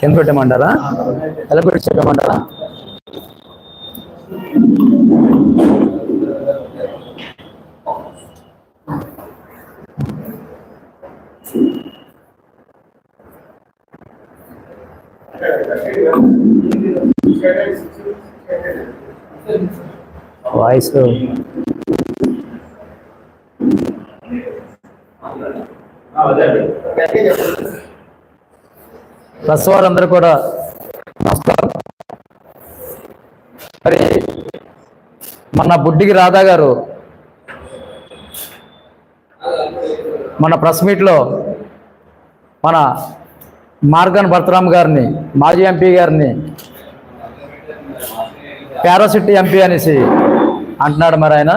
కింద పెట్టమంటారా ఎలా పెట్టి చెప్పమంటారా వాయిస్ ప్లస్ వారందరూ కూడా నమస్కారం. మరి మన బుడ్డికి రాధా గారు మన ప్రెస్ మీట్లో మన మార్గన్ భరతరామ్ గారిని మాజీ ఎంపీ గారిని పారాసిటీ ఎంపీ అనేసి అంటున్నాడు మరి ఆయన.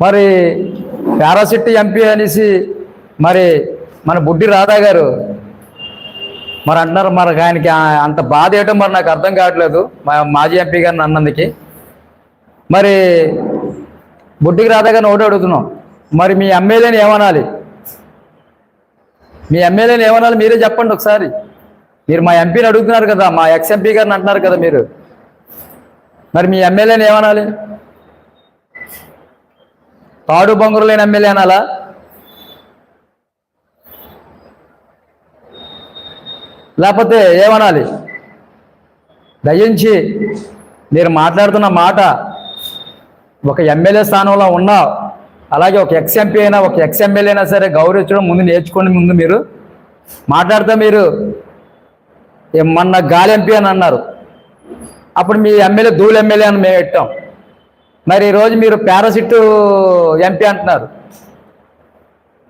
మరి పారాసిట్ ఎంపీ అనేసి మరి మన బుడ్డి రాధా గారు మరి అంటున్నారు మరి ఆయనకి అంత బాధ ఏంటో మరి నాకు అర్థం కావట్లేదు. మా మాజీ ఎంపీ గారిని అన్నందుకి. మరి బుడ్డికి రాధా గారిని ఒకటి అడుగుతున్నాం. మరి మీ ఎమ్మెల్యేని ఏమనాలి? మీ ఎమ్మెల్యేని ఏమనాలి మీరే చెప్పండి ఒకసారి. మీరు మా ఎంపీని అడుగుతున్నారు కదా మా ఎక్స్ ఎంపీ గారిని అంటున్నారు కదా మీరు. మరి మీ ఎమ్మెల్యేని ఏమనాలి? తాడు బొంగరు లేని ఎమ్మెల్యే అనాలా? లేకపోతే ఏమనాలి? దయించి మీరు మాట్లాడుతున్న మాట ఒక ఎమ్మెల్యే స్థానంలో ఉన్నా అలాగే ఒక ఎక్స్ ఎంపీ అయినా ఒక ఎక్స్ ఎమ్మెల్యే అయినా సరే గౌరవించడం ముందు నేర్చుకోండి ముందు మీరు. మాట్లాడితే మీరు మొన్న గాలి ఎంపీ అని అన్నారు. అప్పుడు మీ ఎమ్మెల్యే ధూళి ఎమ్మెల్యే అని మేము పెట్టాం. మరి ఈరోజు మీరు పారాసిట్ ఎంపీ అంటున్నారు.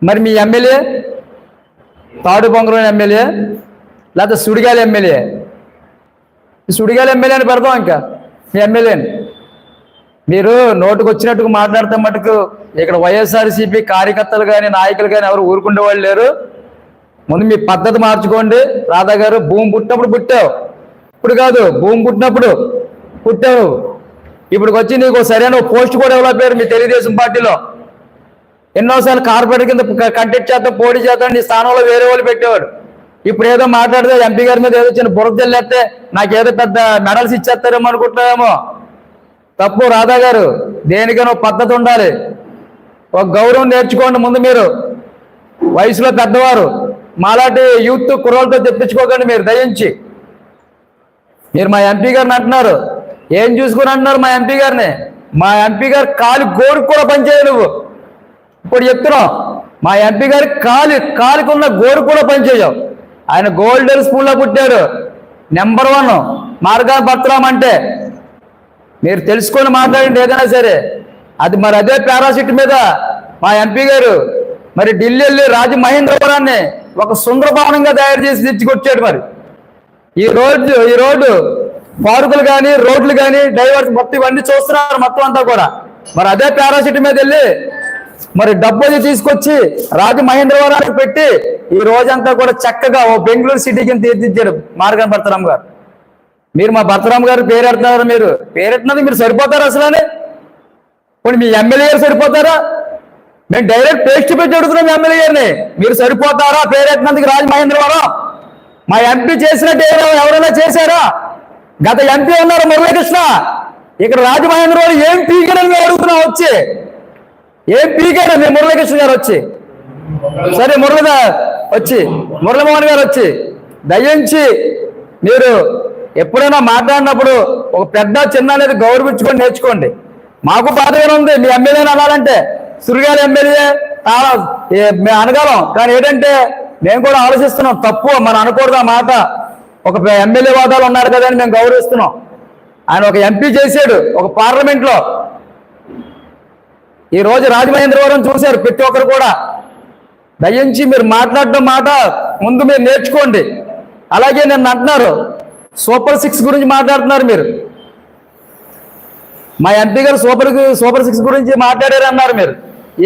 మరి మీ ఎమ్మెల్యే? తాడు పొంగరం ఎమ్మెల్యే? లేకపోతే సుడిగాలి ఎమ్మెల్యే? సుడిగాలి ఎమ్మెల్యే అని పెడదాం ఇంకా మీ ఎమ్మెల్యేని. మీరు నోటుకు వచ్చినట్టుకు మాట్లాడితే మటుకు ఇక్కడ వైఎస్ఆర్సీపీ కార్యకర్తలు కానీ నాయకులు కానీ ఎవరు ఊరుకుండే వాళ్ళు లేరు. ముందు మీ పద్ధతి మార్చుకోండి. రాధా గారు భూమి పుట్టినప్పుడు పుట్టావు. ఇప్పుడు కాదు భూమి పుట్టినప్పుడు పుట్టావు. ఇప్పుడు వచ్చి నీకు సరైన పోస్ట్ కూడా డెవలప్ అయ్యారు మీ తెలుగుదేశం పార్టీలో. ఎన్నోసార్లు కార్పొరేటర్ కింద కంటెక్ట్ చేద్దాం పోటీ చేద్దాం నీ స్థానంలో వేరే వాళ్ళు పెట్టేవాడు. ఇప్పుడు ఏదో మాట్లాడితే ఎంపీ గారి మీద ఏదో చిన్న బురద జల్లేస్తే నాకేదో పెద్ద మెడల్స్ ఇచ్చేస్తారేమో అనుకుంటున్నామో తప్పు రాధా గారు దేనికైనా పద్ధతి ఉండాలి. ఒక గౌరవం నేర్చుకోండి ముందు మీరు. వయసులో పెద్దవారు మాలాంటి యూత్ కుర్రోలతో తెప్పించుకోకండి మీరు దయించి. మీరు మా ఎంపీ గారిని అంటున్నారు. ఏం చూసుకుని అంటున్నారు మా ఎంపీ గారిని? మా ఎంపీ గారు కాలి గోరుకు కూడా పనిచేయవు నువ్వు. ఇప్పుడు చెప్తున్నాం మా ఎంపీ గారి కాలి కాలుకున్న గోడు గోరు కూడా పనిచేయవు. ఆయన గోల్డెన్ స్కూల్లో పుట్టాడు. నెంబర్ వన్ మార్గా పత్రం అంటే మీరు తెలుసుకొని మాట్లాడండి ఏదైనా సరే. అది మరి అదే పారాసిట్ మీద మా ఎంపీ గారు మరి ఢిల్లీ వెళ్ళి రాజమహేంద్రపురాన్ని ఒక సుందరభవనంగా తయారు చేసి తెచ్చుకొచ్చాడు మరి. ఈ రోడ్డు ఈ రోడ్డు పార్కులు కానీ రోడ్లు కానీ డైవర్స్ మొత్తం ఇవన్నీ చూస్తున్నారు మొత్తం అంతా కూడా. మరి అదే పారాసిటీ మీద వెళ్ళి మరి డబ్బు తీసుకొచ్చి తీసుకొచ్చి రాజమహేంద్రవరానికి పెట్టి ఈ రోజంతా కూడా చక్కగా ఓ బెంగళూరు సిటీకి తీర్చిచ్చాడు మార్గం భర్తరామ్ గారు. మీరు మా భర్తరామ్ గారు పేరెడుతున్నారు మీరు. పేరెట్టినది మీరు సరిపోతారా అసలు కొన్ని మీ ఎమ్మెల్యే గారు సరిపోతారా? మేము డైరెక్ట్ పేస్ట్ పెట్టి అడుగుతున్నాం మీ ఎమ్మెల్యే గారిని. మీరు సరిపోతారా? పేరెట్టినందుకు రాజు మహేంద్రవరం మా ఎంపీ చేసినట్టు ఎవరైనా చేశారా? గత ఎంపీ ఉన్నారు మురళీకృష్ణ. ఇక్కడ రాజమహేంద్రవరం ఏం పీకరని మేము అడుగుతున్నాం వచ్చి? ఏం పీకారు మీ మురళీకృష్ణ గారు వచ్చి? సరే మురళిద వచ్చి. మురళీమోహన్ గారు వచ్చి. దయించి మీరు ఎప్పుడైనా మాట్లాడినప్పుడు ఒక పెద్ద చిన్న అనేది గౌరవించుకొని నేర్చుకోండి. మాకు బాధగానే ఉంది. మీ ఎమ్మెల్యేని అనాలంటే సురిగాలి ఎమ్మెల్యే మేము అనగలం. కానీ ఏంటంటే మేము కూడా ఆలోచిస్తున్నాం తప్పు మనం అనకూడదు ఆ మాట ఒక ఎమ్మెల్యే వాదాలు ఉన్నారు కదా అని మేము గౌరవిస్తున్నాం. ఆయన ఒక ఎంపీ చేశాడు ఒక పార్లమెంట్లో. ఈరోజు రాజమహేంద్రవరం చూశారు ప్రతి ఒక్కరు కూడా. దయించి మీరు మాట్లాడడం మాట ముందు మీరు నేర్చుకోండి. అలాగే నిన్న అంటున్నారు సూపర్ సిక్స్ గురించి మాట్లాడుతున్నారు మీరు. మా ఎంపీ గారు సూపర్ సూపర్ సిక్స్ గురించి మాట్లాడారు అన్నారు మీరు.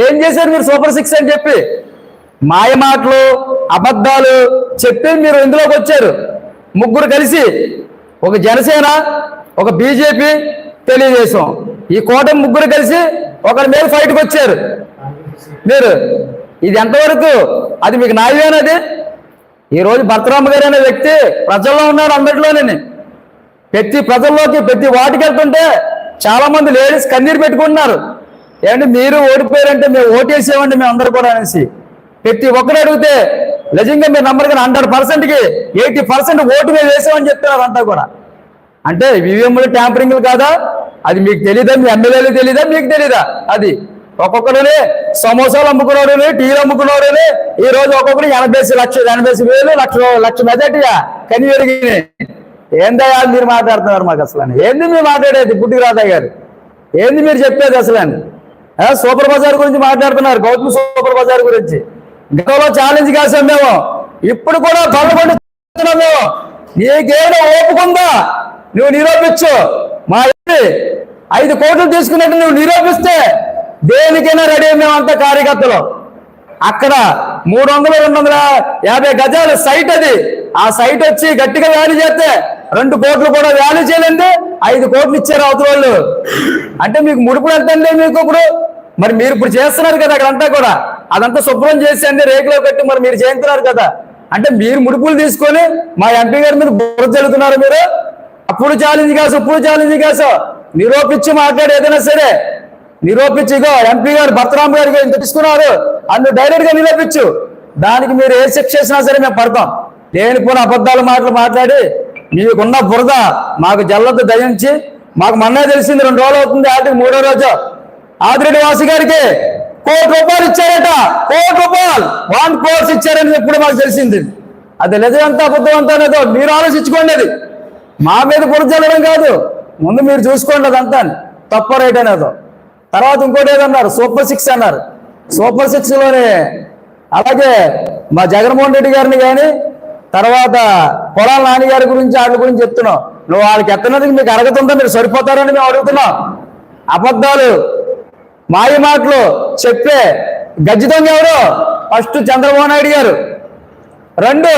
ఏం చేశారు మీరు సూపర్ సిక్స్ అని చెప్పి? మాయ మాటలు అబద్ధాలు చెప్పి మీరు ఇందులోకి వచ్చారు. ముగ్గురు కలిసి ఒక జనసేన ఒక బీజేపీ తెలియజేశాం. ఈ కూటమి ముగ్గురు కలిసి ఒకరి మీద ఫైట్కి వచ్చారు. మీరు ఇది ఎంతవరకు? అది మీకు న్యాయమేనది ఈరోజు రోజు భర్తరామ గారు అనే వ్యక్తి ప్రజల్లో ఉన్నారు అందరిలోనే ప్రతి ప్రజల్లోకి ప్రతి వాటికి వెళ్తుంటే చాలామంది లేడీస్ కన్నీరు పెట్టుకుంటున్నారు. ఏమంటే మీరు ఓడిపోయారంటే మేము ఓటేసేవండి మేము అందరు కూడా అనేసి. ప్రతి ఒక్కరు అడిగితే నిజంగా మీరు నంబర్ కానీ హండ్రెడ్ పర్సెంట్కి ఎయిటీ పర్సెంట్ ఓటు మేము వేసామని చెప్తున్నారు అంతా కూడా. అంటే ఈవీఎంలు ట్యాంపరింగ్లు కాదా? అది మీకు తెలీదా? మీ ఎమ్మెల్యేలు తెలీదా? మీకు తెలీదా? అది ఒక్కొక్కరునే సమోసాలు అమ్ముకున్నాడు టీలు అమ్ముకున్నాడు ఈ రోజు ఒక్కొక్కరు ఎనభై లక్ష ఎనభై వేలు లక్ష లక్ష మెజార్టీగా కని పెరిగినాయి ఏందయ్యా మీరు మాట్లాడుతున్నారు మాకు అసలు అని. ఏంది మీరు మాట్లాడేది బుడ్డి రాధా గారు? ఏంది మీరు చెప్పేది అసలు అని? సూపర్ బజార్ గురించి మాట్లాడుతున్నారు గౌతమ్ సూపర్ బజార్ గురించి. గతంలో ఛాలెంజ్ కాసాం మేము. ఇప్పుడు కూడా బలపడి మేము. నీకేమైనా ఓపుకుందా నువ్వు నిరూపించు. మా ఇంటి ఐదు కోట్లు తీసుకున్నట్టు నువ్వు నిరూపిస్తే దేనికైనా రెడీ మేమంతా కార్యకర్తలు. అక్కడ మూడు వందల రెండు వందల యాభై గజాల సైట్ అది. ఆ సైట్ వచ్చి గట్టిగా వ్యాలీ చేస్తే రెండు కోట్లు కూడా వ్యాలీ చేయలేదు ఐదు కోట్లు ఇచ్చారు అవతల వాళ్ళు అంటే మీకు ముడుపులు ఎంత మీకు ఇప్పుడు? మరి మీరు ఇప్పుడు చేస్తున్నారు కదా అక్కడంతా కూడా. అదంతా శుభ్రం చేసి అన్ని రేకులో పెట్టి మరి మీరు చేయించున్నారు కదా. అంటే మీరు ముడుపులు తీసుకొని మా ఎంపీ గారి మీద బుర్ర చల్లుతున్నారు మీరు. అప్పుడు ఛాలెంజ్ కాసు ఇప్పుడు ఛాలెంజ్ కాసు. నిరూపించి మాట్లాడి ఏదైనా సరే. నిరూపించిగో ఎంపీ గారు భర్తరామ్ గారు ఇంత తీసుకున్నారు. అందుకు డైరెక్ట్గా నిరూపించు. దానికి మీరు ఏ శిక్ష చేసినా సరే మేము పడతాం. దేని పోనీ అబద్ధాలు మాటలు మాట్లాడి మీకున్న బురద మాకు జల్లద్దు దయించి మాకు మొన్నే తెలిసింది రెండు రోజులు అవుతుంది ఆటికి మూడో రోజు. ఆదిరెడ్డి వాసి గారికి కోటి రూపాయలు ఇచ్చారట. కోటి రూపాయలు. వన్ కోర్స్ ఇచ్చారని ఇప్పుడు మాకు తెలిసింది. అది నిజమంతా అబద్ధం అంతా అనేదో మీరు ఆలోచించుకోండి అది. మా మీద పొరచల్లడం కాదు. ముందు మీరు చూసుకోండి అదంతా. తప్ప రేట్ అనేదో. తర్వాత ఇంకోటి ఏదన్నారు? సూపర్ సిక్స్ అన్నారు. సూపర్ సిక్స్లోనే అలాగే మా జగన్మోహన్ రెడ్డి గారిని కానీ తర్వాత పొలాల నాన్నగారి గురించి వాళ్ళ గురించి చెప్తున్నాం. నువ్వు వాళ్ళకి ఎత్తనది మీకు అరగతుందా మీరు సరిపోతారని మేము అడుగుతున్నాం. అబద్ధాలు మాయ మాటలు చెప్పే గజ్జితం ఎవరు? ఫస్ట్ చంద్రబాబు నాయుడు గారు. రెండు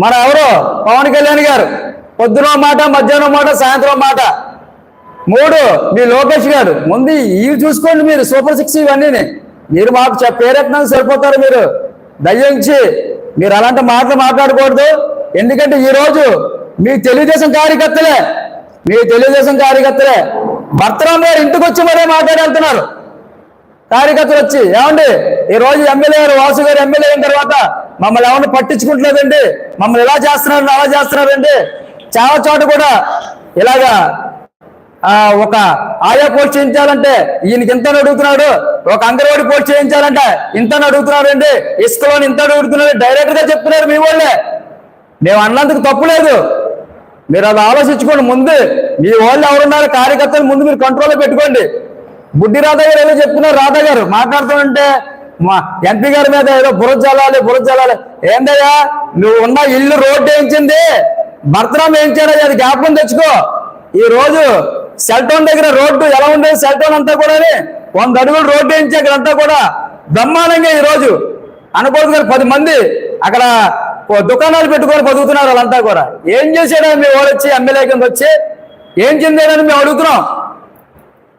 మన ఎవరు? పవన్ కళ్యాణ్ గారు. పొద్దున మాట మధ్యాహ్నం మాట సాయంత్రం మాట. మూడు మీ లోకేష్ గారు. ముందు ఇవి చూసుకోండి మీరు సూపర్ సిక్స్ ఇవన్నీ మీరు మాకు చె- సరిపోతారు మీరు. దయ్యించి మీరు అలాంటి మాటలు మాట్లాడకూడదు. ఎందుకంటే ఈరోజు మీ తెలుగుదేశం కార్యకర్తలే. మీ తెలుగుదేశం కార్యకర్తలే. భర్తరామ్ గారు ఇంటికి వచ్చి మరే మాట్లాడేళ్తున్నారు. కార్యకర్తలు వచ్చి ఏమండి? ఈ రోజు ఎమ్మెల్యే గారు వాసు గారు ఎమ్మెల్యే అయిన తర్వాత మమ్మల్ని ఎవరిని పట్టించుకుంటలేదండి? మమ్మల్ని ఎలా చేస్తున్నారండి అలా చేస్తున్నారండి? చాలా చోట కూడా ఇలాగా ఆ, ఒక ఆయా పోస్ట్ చేయించాలంటే ఈయనకి ఇంత అడుగుతున్నాడు ఒక అంగన్వాడి పోస్ట్ చేయించాలంటే ఇంత అడుగుతున్నాడు అండి ఇసుకలోని ఇంత అడుగుతున్నాడు. డైరెక్ట్గా చెప్తున్నారు మీ వాళ్ళే. మేము అన్నందుకు తప్పు లేదు. మీరు అది ఆలోచించుకోండి ముందు. మీ వాళ్ళు ఎవరున్నారు కార్యకర్తలు ముందు మీరు కంట్రోల్లో పెట్టుకోండి. బుడ్డి రాధా గారు ఏదో చెప్తున్నారు రాధా గారు మాట్లాడుతుంటే మా ఎంపీ గారి మీద ఏదో బురద చల్లాలి బురద జల్లాలి. ఏందయ్యా నువ్వు ఉన్న ఇల్లు రోడ్డు వేయించింది భర్తనం వేయించాడు అది జ్ఞాపకం తెచ్చుకో. ఈ రోజు సెల్ టౌన్ దగ్గర రోడ్డు ఎలా ఉండేది సెల్ టౌన్ అంతా కూడా వంద అడుగులు రోడ్డు వేయించి అక్కడంతా కూడా బ్రహ్మాండంగా ఈ రోజు అనకూడదు కానీ పది మంది అక్కడ దుకాణాలు పెట్టుకొని బతుకుతున్నారు వాళ్ళంతా కూడా. ఏం చేశాడని మేము ఓడొచ్చి వచ్చి ఎమ్మెల్యే కింద వచ్చి? ఏం చెందాడని మేము అడుగుతున్నాం.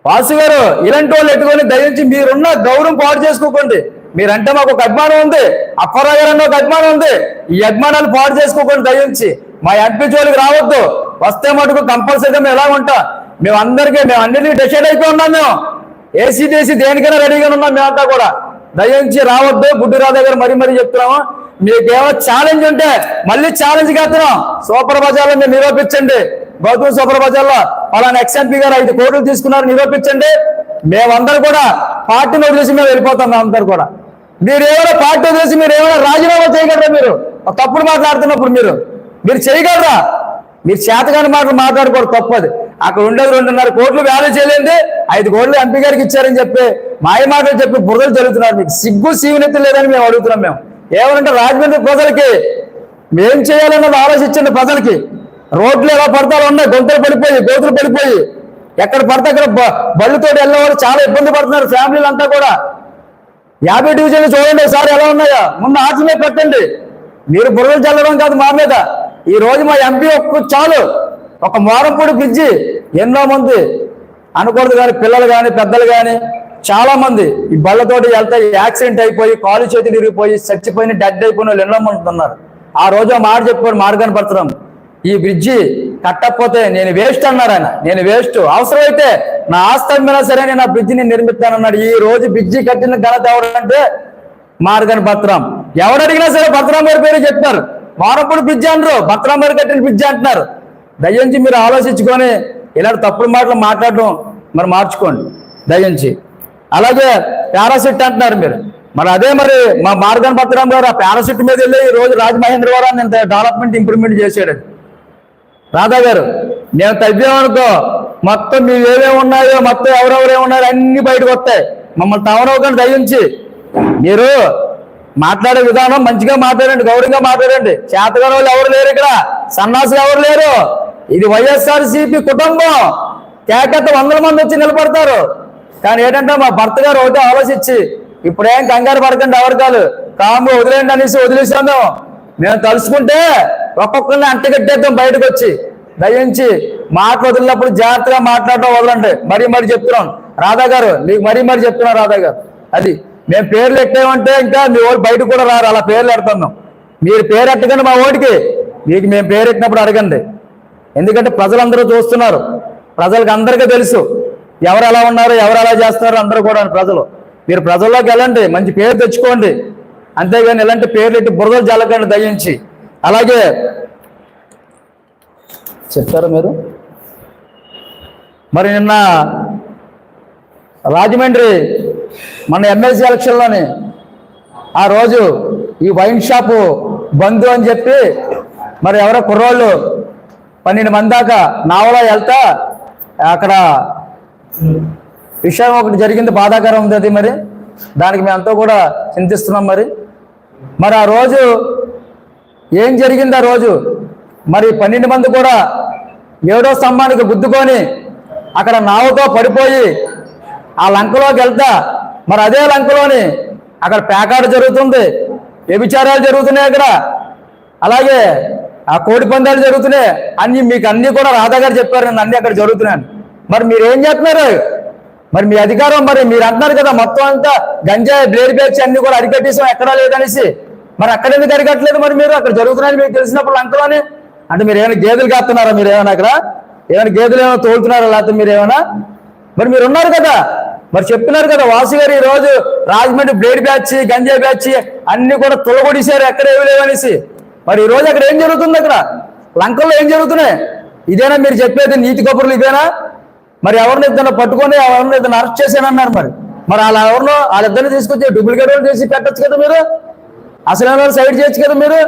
వాసు గారు ఇలాంటి వాళ్ళు ఎట్టుకొని దయించి మీరున్న గౌరవం పాడు చేసుకోకండి. మీరంటే మాకు ఒక అభిమానం ఉంది. అప్పారావు గారు అన్న ఒక అభిమానం ఉంది. ఈ అభిమానాలు పాడు చేసుకోకండి దయించి మా ఎంపీ జోలికి రావద్దు. వస్తే మటుకు కంపల్సరీగా మేము ఎలా ఉంటాం? మేము అందరికీ మేము అన్నిటికీ డిసైడ్ అయిపోయి ఉన్నాం మేము. ఏసీ తీసి దేనికైనా రెడీగా ఉన్నాం మేమంతా కూడా. దయించి రావద్దు. బుడ్డి రాధా గారు మరీ మరీ చెప్తున్నాము. మీకేమో ఛాలెంజ్ ఉంటే మళ్ళీ ఛాలెంజ్ కేస్తున్నాం సూపర్ బజార్లో మీరు నిరూపించండి. గౌతమ్ సూపర్ బజార్లో. పలానా ఎక్స్ఎంపీ గారు ఐదు కోట్లు తీసుకున్నారు నిరూపించండి. మేమందరూ కూడా పార్టీని వదిలేసి మేము వెళ్ళిపోతాం అందరు కూడా. మీరు ఏమైనా పార్టీ వదిలేసి మీరు ఏమైనా రాజీనామా చేయగలరా మీరు? ఒక తప్పుడు మాట్లాడుతున్నప్పుడు మీరు. మీరు చేయగలరా? మీరు చేతగాని మాటలు మాట్లాడకూడదు తప్పది. అక్కడ ఉండేది రెండున్నర కోట్లు వ్యాల్యూ చేయలేంది ఐదు కోట్లు ఎంపీ గారికి ఇచ్చారని చెప్పి మాయ మాటలు చెప్పి బురదలు జరుగుతున్నారు మీకు. సిగ్గు సీవనెత్తి లేదని మేము అడుగుతున్నాం మేము. ఏమనంటే రాజమండ్రి ప్రజలకి మేం చేయాలన్నది ఆలోచించండి ప్రజలకి. రోడ్లు ఎలా పడతాలో ఉన్నాయి. గొంతులు పడిపోయి గోతులు పడిపోయి. ఎక్కడ పడితే అక్కడ బ- బళ్ళుతో వెళ్ళేవాళ్ళు చాలా ఇబ్బంది పడుతున్నారు ఫ్యామిలీలు అంతా కూడా. యాభై డివిజన్లు చూడండి ఒకసారి ఎలా ఉన్నాయో. ముందు ఆటల పెట్టండి. మీరు బుర్రలు చల్లడం కాదు మా మీద. ఈ రోజు మా ఎంపీ ఒక్క చాలు. ఒక మోరంపూడి బ్రిడ్జి ఎన్నో మంది. అనకూడదు కానీ పిల్లలు కానీ పెద్దలు కానీ చాలా మంది. ఈ బళ్ళతోటి వెళ్తే యాక్సిడెంట్ అయిపోయి కాలు చేతి విరిగిపోయి చచ్చిపోయిన డెడ్ అయిపోయిన వాళ్ళు ఎన్నో మంది ఉన్నారు. ఆ రోజు మాట చెప్పారు మార్గాన్ని పడుతున్నాం ఈ బ్రిడ్జి కట్టకపోతే నేను వేస్ట్ అన్నాడు ఆయన. నేను వేస్ట్. అవసరమైతే నా ఆస్తి సరే నేను ఆ బ్రిడ్జిని నిర్మిస్తానన్నాడు ఈ రోజు బ్రిడ్జి కట్టిన ఘనత ఎవరంటే మార్గన్ భద్రం ఎవరు అడిగినా సరే భద్రం గారి పేరు చెప్తారు వారప్పుడు బ్రిడ్జి అంటారు భద్రం గారు కట్టిన బ్రిడ్జి అంటున్నారు. దయ్యంచి మీరు ఆలోచించుకొని ఇలాంటి తప్పుడు మాటలు మాట్లాడడం మరి మార్చుకోండి. దయ్యంచి. అలాగే పారాసిట్ అంటున్నారు మీరు. మరి అదే మరి మా మార్గన్ భద్రం గారు ఆ పారాసిట్ మీద వెళ్ళి ఈ రోజు రాజమహేంద్రవరాన్ని డెవలప్మెంట్ ఇంప్రూవ్మెంట్ చేశాడు. రాధా గారు నేను తగ్గామనుకో మొత్తం మీరు ఏమేమి ఉన్నాయో మొత్తం ఎవరెవరు ఉన్నారో అన్ని బయటకు వస్తాయి. మమ్మల్ని తవరవకుండా దయించి. మీరు మాట్లాడే విధానం మంచిగా మాట్లాడండి గౌరవంగా మాట్లాడండి. చేతగాని వాళ్ళు ఎవరు లేరు ఇక్కడ. సన్నాసులు ఎవరు లేరు. ఇది వైఎస్ఆర్ కుటుంబం. కేకత్త వందల మంది వచ్చి నిలబడతారు. కానీ ఏంటంటే మా భర్త గారు ఒకటే ఆలోచించి ఇప్పుడేం కంగారు పడకండి ఎవరు కాదు. కాము వదిలేండి అనేసి వదిలేసాము మేము తలుసుకుంటే ఒక్కొక్కరిని అంటగట్టేద్దాం బయటకు వచ్చి. దయించి మాట వదిలినప్పుడు జాగ్రత్తగా మాట్లాడటం వదలండి. మరీ మరీ చెప్తున్నాం రాధా గారు నీకు మరీ మరీ చెప్తున్నాం రాధా గారు. అది మేము పేర్లు ఎట్టామంటే ఇంకా మీ ఓడి బయట కూడా రారు. అలా పేర్లు ఎడుతున్నాం మీరు పేరు ఎట్టకండి మా ఓడికి. మీకు మేము పేరు ఎట్టినప్పుడు అడగండి. ఎందుకంటే ప్రజలందరూ చూస్తున్నారు. ప్రజలకు అందరికీ తెలుసు. ఎవరు ఎలా ఉన్నారు ఎవరు ఎలా చేస్తున్నారు అందరూ కూడా ప్రజలు. మీరు ప్రజల్లోకి వెళ్ళండి. మంచి పేరు తెచ్చుకోండి. అంతేగాని ఇలాంటి పేర్లెట్టి బురదలు జాలకాన్ని దయించి. అలాగే చెప్తారా మీరు? మరి నిన్న రాజమండ్రి మన ఎమ్మెల్సీ ఎలక్షన్లోని ఆ రోజు ఈ వైన్ షాపు బంధు అని చెప్పి మరి ఎవరో కుర్రోళ్ళు పన్నెండు మంది దాకా నావలో వెళ్తా అక్కడ విషయం ఒకటి జరిగింది బాధాకరం ఉంది అది మరి. దానికి మేమంతా కూడా చింతిస్తున్నాం మరి. మరి ఆ రోజు ఏం జరిగింది ఆ రోజు? మరి పన్నెండు మంది కూడా ఏడో స్తంభానికి గుద్దుకొని అక్కడ నావతో పడిపోయి ఆ లంకలోకి వెళ్తా. మరి అదే లంకలోని అక్కడ పేకాట జరుగుతుంది వ్యభిచారాలు జరుగుతున్నాయి అక్కడ. అలాగే ఆ కోడి పందాలు జరుగుతున్నాయి. అన్ని మీకు అన్ని కూడా రాధాగారు చెప్పారు నేను అన్ని అక్కడ జరుగుతున్నాను మరి మీరు ఏం చేస్తున్నారు? మరి మీ అధికారం మరి మీరు అంటున్నారు కదా మొత్తం అంతా గంజాయి బ్లేడ్ బ్యాచ్ అన్ని కూడా అరికట్టేసాం ఎక్కడా లేదనేసి. మరి అక్కడ ఎందుకు అరికట్టలేదు మరి మీరు? అక్కడ జరుగుతున్నాయని మీకు తెలిసినప్పుడు లంకలోని? అంటే మీరు ఏమైనా గేదెలు కాస్తున్నారా మీరు ఏమైనా అక్కడ? ఏమైనా గేదెలు ఏమైనా తోలుతున్నారా లేకపోతే మీరు ఏమైనా? మరి మీరు ఉన్నారు కదా. మరి చెప్తున్నారు కదా వాసు గారు ఈ రోజు రాజమండ్రి బ్లేడ్ బ్యాచ్ గంజాయి బ్యాచ్ అన్ని కూడా తొలగొడిశారు ఎక్కడ ఏమి లేవనేసి. మరి ఈ రోజు అక్కడ ఏం జరుగుతుంది అక్కడ? లంకల్లో ఏం జరుగుతున్నాయి? ఇదేనా మీరు చెప్పేది నీతి కబుర్లు ఇదేనా మరి ఎవరిని ఇద్దరు పట్టుకొని ఎవరిని ఇద్దరు అరెస్ట్ చేశానన్నారు మరి. మరి వాళ్ళ ఎవరినో వాళ్ళిద్దరిని తీసుకొచ్చి డూప్లికేట్ వాళ్ళు చేసి పెట్టచ్చు కదా మీరు? అసలు సైడ్ చేయొచ్చు కదా మీరు?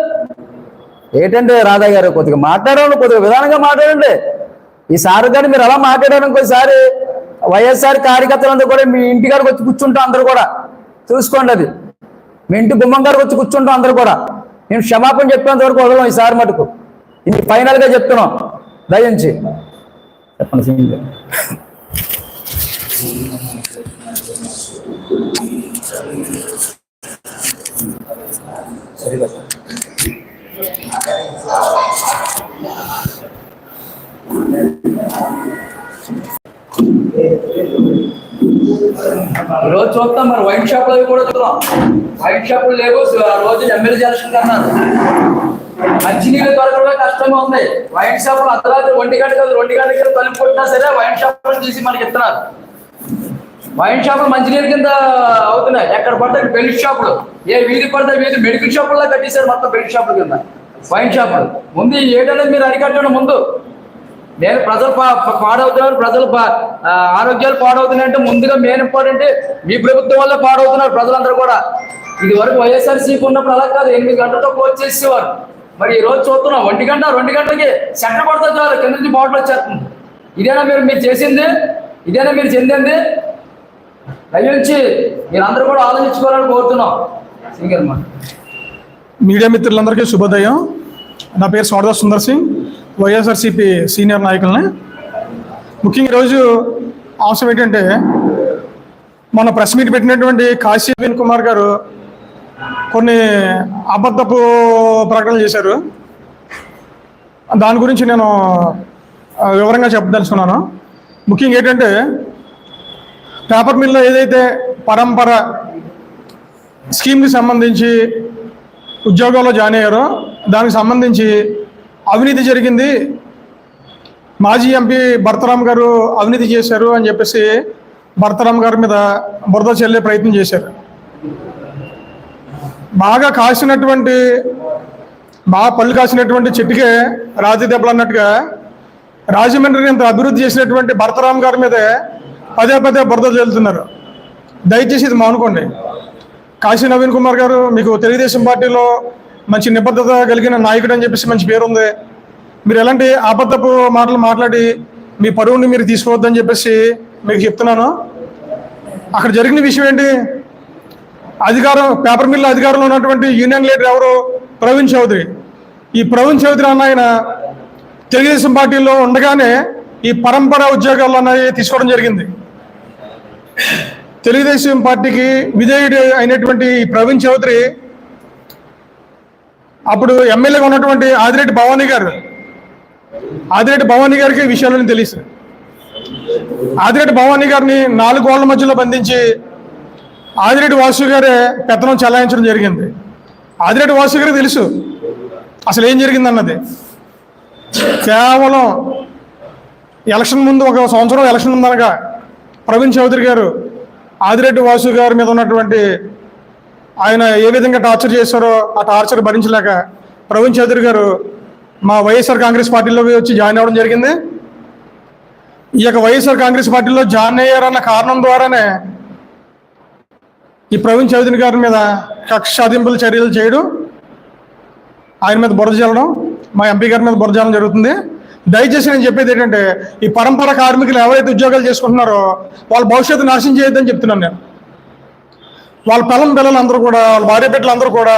ఏంటంటే రాధా గారు కొద్దిగా మాట్లాడండి కొద్దిగా విధానంగా మాట్లాడండి. ఈసారి కానీ మీరు అలా మాట్లాడారు ఇంకోసారి వైఎస్ఆర్ కార్యకర్తలందరూ కూడా మీ ఇంటి గారికి వచ్చి కూర్చుంటాం అందరూ కూడా. చూసుకోండి అది. మీ ఇంటి గుమ్మం గారికి వచ్చి కూర్చుంటాం అందరూ కూడా. నేను క్షమాపణ చెప్పేంత వరకు వదలం ఈసారి మటుకు. ఇది ఫైనల్గా చెప్తున్నాం. దయించి. తప్పనిసరిగా సింగ్ రోజు చూస్తాం మరి వైన్ షాప్లో కూడా చూద్దాం. వైన్ షాపులు లేవు రోజు ఎమ్మెల్యే ఎలక్షన్ అన్నారు మంచినీళ్ళు దొరకడమే కష్టంగా ఉంది. వైన్ షాపులు అర్ధరాత్రి ఒంటి గంట ఒంటి గంట గంటల తలుపు కొట్టినా సరే వైన్ షాపులు తీసి మనకి ఇస్తున్నారు. వైన్ షాపులు మంచినీళ్ళ కింద అవుతున్నాయి. ఎక్కడ పడితే బెల్ట్ షాపులు ఏ వీధి పడితే వీధి మెడికల్ షాపుల్లో కట్టేశారు మొత్తం బెల్ట్ షాపుల కింద. వైన్ షాపులు ముందు ఏడనేది మీరు అరికట్టడం ముందు. నేను ప్రజలు పా- పాడవుతున్నారు. ప్రజలు పా- ఆరోగ్యాలు పాడవుతున్నాయి అంటే ముందుగా మెయిన్ ఇంపార్టెంట్ మీ ప్రభుత్వం వల్ల పాడవుతున్నారు ప్రజలందరూ కూడా. ఇది వరకు వైఎస్ఆర్సీపీ ఉన్నప్పుడు అలా కాదు. ఎనిమిది గంటలతో కోచ్ చేసేవారు. మరి ఈ రోజు చూస్తున్నాం ఒంటి గంట రెండు గంటలకి సెంటర్ పడితే చాలు కింద నుంచి బాటిల్ వచ్చేస్తుంది. ఇదేనా మీరు మీరు చేసింది? ఇదేనా మీరు చెందింది? దయించి మీరందరూ కూడా ఆలోచించుకోవాలని కోరుతున్నాం. సింగర్ మా. మీడియా మిత్రులందరికీ శుభోదయం. నా పేరు సోడదా సుందర్ సింగ్ వైఎస్ఆర్సీపీ సీనియర్ నాయకుల్ని. ముఖ్యంగా ఈరోజు అంశం ఏంటంటే మన ప్రెస్ మీట్ పెట్టినటువంటి కాశీ కుమార్ గారు కొన్ని అబద్ధపు ప్రకటనలు చేశారు. దాని గురించి నేను వివరంగా చెప్పదలుచుకున్నాను. ముఖ్యంగా ఏంటంటే పేపర్ మిల్లో ఏదైతే పరంపర స్కీమ్కి సంబంధించి ఉద్యోగంలో జాయిన్ అయ్యారో దానికి సంబంధించి అవినీతి జరిగింది. మాజీ ఎంపీ భరతరామ్ గారు అవినీతి చేశారు అని చెప్పేసి భరతరామ్ గారి మీద బురద చెల్లే ప్రయత్నం చేశారు. బాగా కాసినటువంటి బాగా పళ్ళు కాసినటువంటి చెట్టుకే రాజీ దెబ్బలు అన్నట్టుగా రాజమండ్రిని ఇంత అభివృద్ధి చేసినటువంటి భరతరామ్ గారి మీదే పదే పదే బురద చెల్లుతున్నారు దయచేసి ఇది మానుకోండి. కాశీ నవీన్ కుమార్ గారు మీకు తెలుగుదేశం పార్టీలో మంచి నిబద్ధత కలిగిన నాయకుడు అని చెప్పేసి మంచి పేరు ఉంది మీరు ఎలాంటి అబద్ధపు మాటలు మాట్లాడి మీ పరువుని మీరు తీసుకోవద్దని చెప్పేసి మీకు చెప్తున్నాను. అక్కడ జరిగిన విషయం ఏంటి? అధికారం పేపర్ మిల్ అధికారంలో ఉన్నటువంటి యూనియన్ లీడర్ ఎవరు? ప్రవీణ్ చౌదరి. ఈ ప్రవీణ్ చౌదరి అన్న ఆయన తెలుగుదేశం పార్టీలో ఉండగానే ఈ పరంపర ఉద్యోగాలు అన్నవి తీసుకోవడం జరిగింది. తెలుగుదేశం పార్టీకి విధేయుడు అయినటువంటి ఈ ప్రవీణ్ చౌదరి అప్పుడు ఎమ్మెల్యేగా ఉన్నటువంటి ఆదిరెడ్డి భవానీ గారు ఆదిరెడ్డి భవానీ గారికి ఈ విషయాలను తెలుసు. ఆదిరెడ్డి భవానీ గారిని నాలుగు గోళ్ళ మధ్యలో బంధించి ఆదిరెడ్డి వాసు గారే పెత్తనం చెలాయించడం జరిగింది. ఆదిరెడ్డి వాసు గారికి తెలుసు. అసలు ఏం జరిగింది అన్నది కేవలం ఎలక్షన్ ముందు ఒక సంవత్సరం ఎలక్షన్ ఉందనగా ప్రవీణ్ చౌదరి గారు ఆదిరెడ్డి వాసు గారి మీద ఉన్నటువంటి ఆయన ఏ విధంగా టార్చర్ చేశారో ఆ టార్చర్ భరించలేక ప్రవీణ్ చౌదరి గారు మా వైఎస్ఆర్ కాంగ్రెస్ పార్టీలో వచ్చి జాయిన్ అవ్వడం జరిగింది. ఈ యొక్క వైఎస్ఆర్ కాంగ్రెస్ పార్టీలో జాయిన్ అయ్యారన్న కారణం ద్వారానే ఈ ప్రవీణ్ చౌదరి గారి మీద కక్ష సాధింపుల చర్యలు చేయడం. ఆయన మీద బురద చల్లడం మా ఎంపీ గారి మీద బురద చల్లడం జరుగుతుంది. దయచేసి నేను చెప్పేది ఏంటంటే ఈ పరంపర కార్మికులు ఎవరైతే ఉద్యోగాలు చేసుకుంటున్నారో వాళ్ళ భవిష్యత్తు నాశనం చేయొద్దని చెప్తున్నాను నేను. వాళ్ళ పిల్లల పిల్లలు అందరూ కూడా వాళ్ళ భార్య బిడ్డలు అందరూ కూడా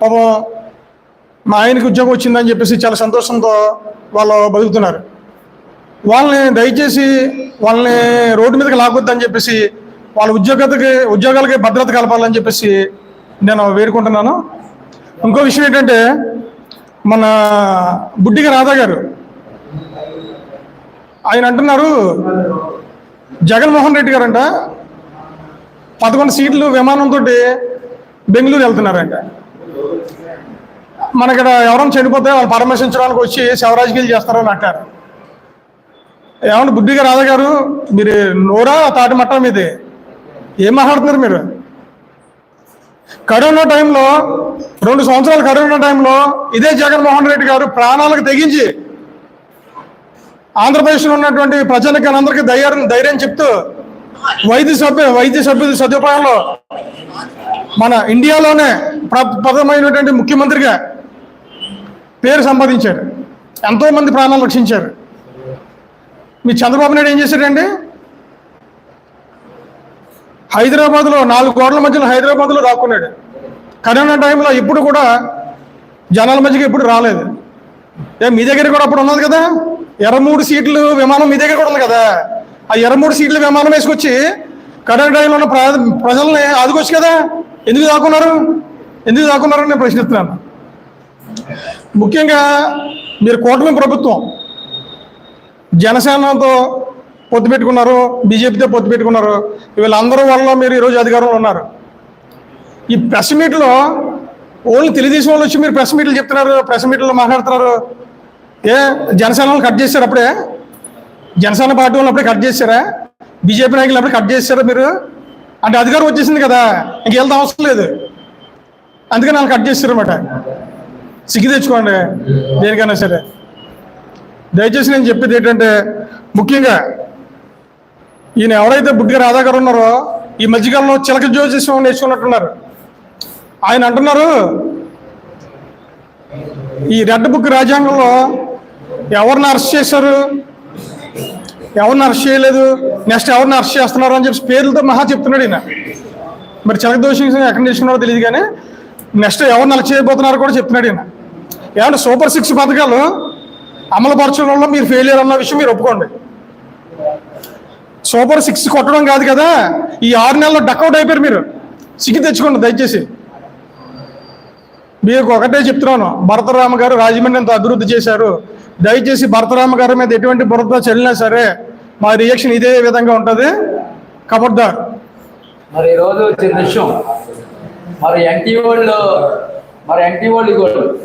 పాపం మా ఆయనకి ఉద్యోగం వచ్చిందని చెప్పేసి చాలా సంతోషంతో వాళ్ళు బతుకుతున్నారు. వాళ్ళని దయచేసి వాళ్ళని రోడ్డు మీదకి లాగొద్దని చెప్పేసి వాళ్ళ ఉద్యోగతకి ఉద్యోగాలకి భద్రత కలపాలని చెప్పేసి నేను వేడుకుంటున్నాను. ఇంకో విషయం ఏంటంటే మన బుడ్డిగా రాధా గారు ఆయన అంటున్నారు జగన్మోహన్ రెడ్డి గారంట పదకొండు సీట్లు విమానంతో బెంగళూరు వెళ్తున్నారంట. మన ఇక్కడ ఎవరైనా చనిపోతే వాళ్ళు పరామర్శించడానికి వచ్చి శవరాజకీయాలు చేస్తారని అంటారు. ఏమంటే బుద్ధిగా రాధా గారు మీరు నోరా తాటి మట్టం మీది? ఏం మాట్లాడుతున్నారు మీరు? కరోనా టైంలో రెండు సంవత్సరాలు కరోనా టైంలో ఇదే జగన్మోహన్ రెడ్డి గారు ప్రాణాలకు తెగించి ఆంధ్రప్రదేశ్లో ఉన్నటువంటి ప్రజలకి అందరికీ ధైర్యం ధైర్యం చెప్తూ వైద్య సభ్య వైద్య సభ్యుల సదుపాయంలో మన ఇండియాలోనే ప్ర- ప్రథమైనటువంటి ముఖ్యమంత్రిగా పేరు సంపాదించారు. ఎంతో మంది ప్రాణాలు రక్షించారు. మీ చంద్రబాబు నాయుడు ఏం చేశాడండి హైదరాబాద్లో నాలుగు గోడల మధ్యలో హైదరాబాద్లో దాక్కున్నాడు. కరోనా టైంలో ఇప్పుడు కూడా జనాల మధ్యకి ఎప్పుడు రాలేదు. ఏ మీ దగ్గర కూడా అప్పుడు ఉన్నది కదా? ఎర్రమూడు సీట్లు విమానం మీ దగ్గర కూడా ఉంది కదా? ఆ ఎర్రమూడు సీట్ల విమానం వేసుకొచ్చి కరోనా టైంలో ఉన్న ప్ర- ప్రజల్ని ఆదుకోవచ్చు కదా? ఎందుకు దాక్కున్నారు? ఎందుకు దాక్కున్నారు నేను ప్రశ్నిస్తున్నాను. ముఖ్యంగా మీరు కూటమి ప్రభుత్వం జనసేనతో పొత్తు పెట్టుకున్నారు బీజేపీతో పొత్తు పెట్టుకున్నారు. వీళ్ళందరూ వల్ల మీరు ఈరోజు అధికారంలో ఉన్నారు. ఈ ప్రెస్ మీట్లో ఓన్లీ తెలుగుదేశం వాళ్ళు వచ్చి మీరు ప్రెస్ మీట్లు చెప్తున్నారు ప్రెస్ మీట్లో మాట్లాడుతున్నారు. ఏ జనసేన వాళ్ళు కట్ చేశారు అప్పుడే? జనసేన పార్టీ వాళ్ళు అప్పుడే కట్ చేశారా? బీజేపీ నాయకులు అప్పుడే కట్ చేశారా మీరు? అంటే అధికారం వచ్చేసింది కదా ఇంక అవసరం లేదు. అందుకని వాళ్ళు కట్ చేశారు అనమాట సిగ్గు తెచ్చుకోండి దేనికైనా సరే. దయచేసి నేను చెప్పేది ఏంటంటే ముఖ్యంగా ఈయన ఎవరైతే బుడ్డి రాధా గారు ఉన్నారో ఈ మధ్యకాలంలో చిలక జ్యోతిష్యం నేర్చుకున్నట్టున్నారు. ఆయన అంటున్నారు ఈ రెడ్ బుక్ రాజ్యాంగంలో ఎవరిని అరెస్ట్ చేశారు ఎవరిని అరెస్ట్ చేయలేదు నెక్స్ట్ ఎవరిని అరెస్ట్ చేస్తున్నారు అని చెప్పి పేర్లతో మహా చెప్తున్నాడు ఈయన. మరి చిలక దోషం ఎక్కడ నేర్చుకున్నారో తెలియదు కానీ నెక్స్ట్ ఎవరిని అరెస్ట్ చేయబోతున్నారో కూడా చెప్తున్నాడు ఈయన. ఏమంటే సూపర్ సిక్స్ పథకాలు అమలు పరచడంలో మీరు ఫెయిలియర్ అన్న విషయం మీరు ఒప్పుకోండి. సూపర్ సిక్స్ కొట్టడం కాదు కదా? ఈ ఆరు నెలల్లో డక్అవుట్ అయిపోయారు మీరు. సిగ్గు తెచ్చుకోండి దయచేసి. మీకు ఒకటే చెప్తున్నాను. భరతరామ గారు రాజమండ్రి ఎంతో అభివృద్ధి చేశారు. దయచేసి భరతరామ గారి మీద ఎటువంటి బురద చల్లినా సరే మా రియాక్షన్ ఇదే విధంగా ఉంటుంది. కబడ్దార్ మరి ఈరోజు చిన్న విషయం మరి ఎన్టీ వాళ్ళు మరి ఎన్టీ వాళ్ళు ఇగోళ్ళు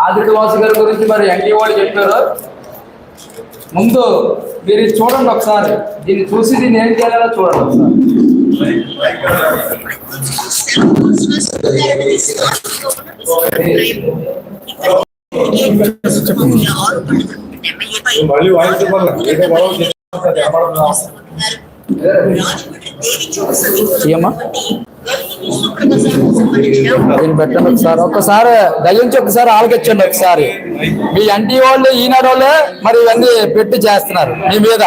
ఆదిత్య వాసు గారి గురించి మరి ఎన్టీ వాళ్ళు చెప్పారు. ముందు మీరు చూడండి ఒకసారి. దీన్ని చూసి దీన్ని ఏం చేయాలో చూడండి ఒకసారి. మళ్ళీ వాయిస్ ఏమ్మా? దీన్ని పెట్టండి ఒకసారి. ఒక్కసారి దయించి ఒకసారి ఆలకించండి ఒకసారి. మీ ఎన్టీ వాళ్ళు ఈనాడు వాళ్ళే మరి ఇవన్నీ పెట్టి చేస్తున్నారు మీ మీద.